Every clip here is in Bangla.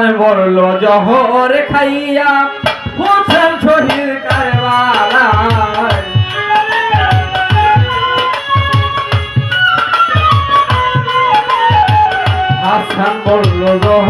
মান বলল জহর খাইয়া হোসেন শহীদ কারবালা হাসান বলল জহর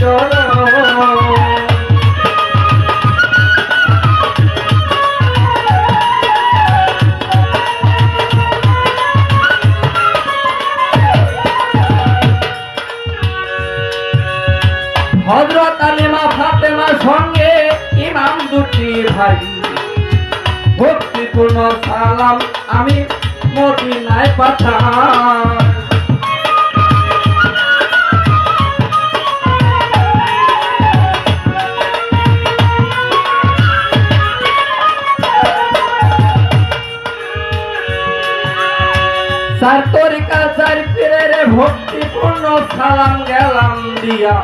হজরত আলিমা ফাতেমার সঙ্গে ইমাম দুটি ভাই। ভক্তিপূর্ণ সালাম আমি মদিনায় পাঠাম চার তরিকা চার পীরের ভক্তিপূর্ণ সালাম গেলাম দিয়া।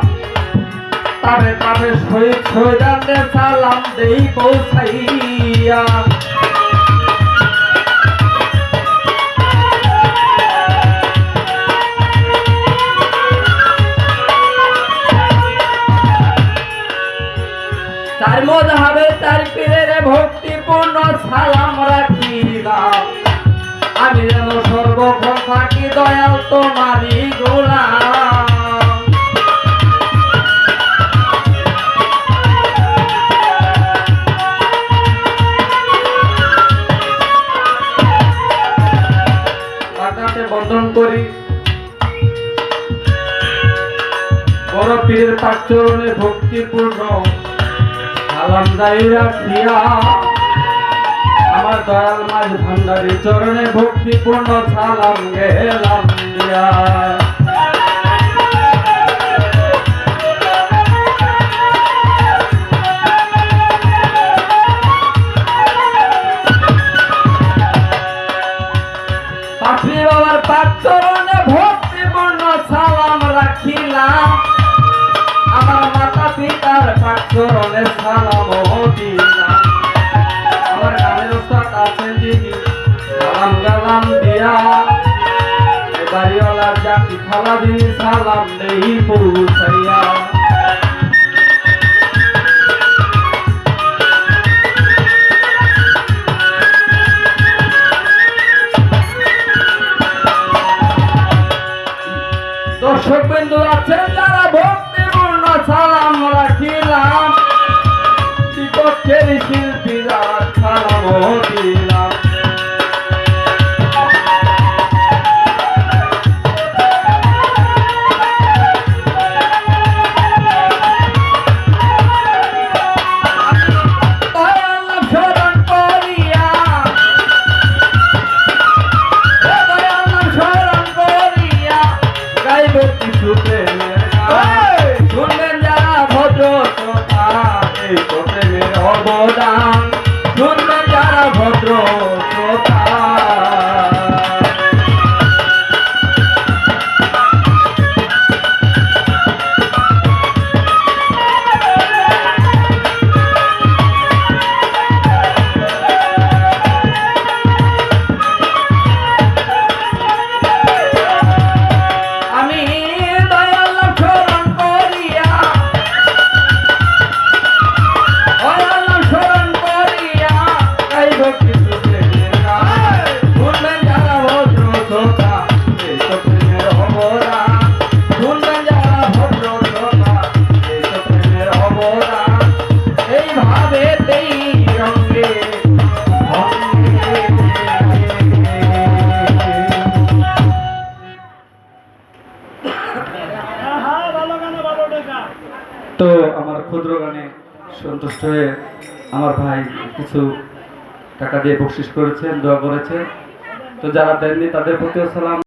তবে তবে শহীদ শহীদানদের সালাম দেই পৌঁছাইয়া। দয়াল তোমারই বন্ধন করি। বড় পীরের পাক চরণে ভক্তিপূর্ণ সালাম রাখিয়া আমার দয়াল মাঝ ভান্ডারি চরণে ভক্তিপূর্ণ সালাম গেলাম জাতি দিন সালাম দেই পৌঁছাইয়া। দর্শক বিন্দু আছেন অবদান। আমার ক্ষুদ্র গানে সন্তুষ্ট হয়ে আমার ভাই কিছু টাকা দিয়ে বকশিস করেছেন, দোয়া করেছেন। তো যারা দেননি তাদের প্রতিও সালাম।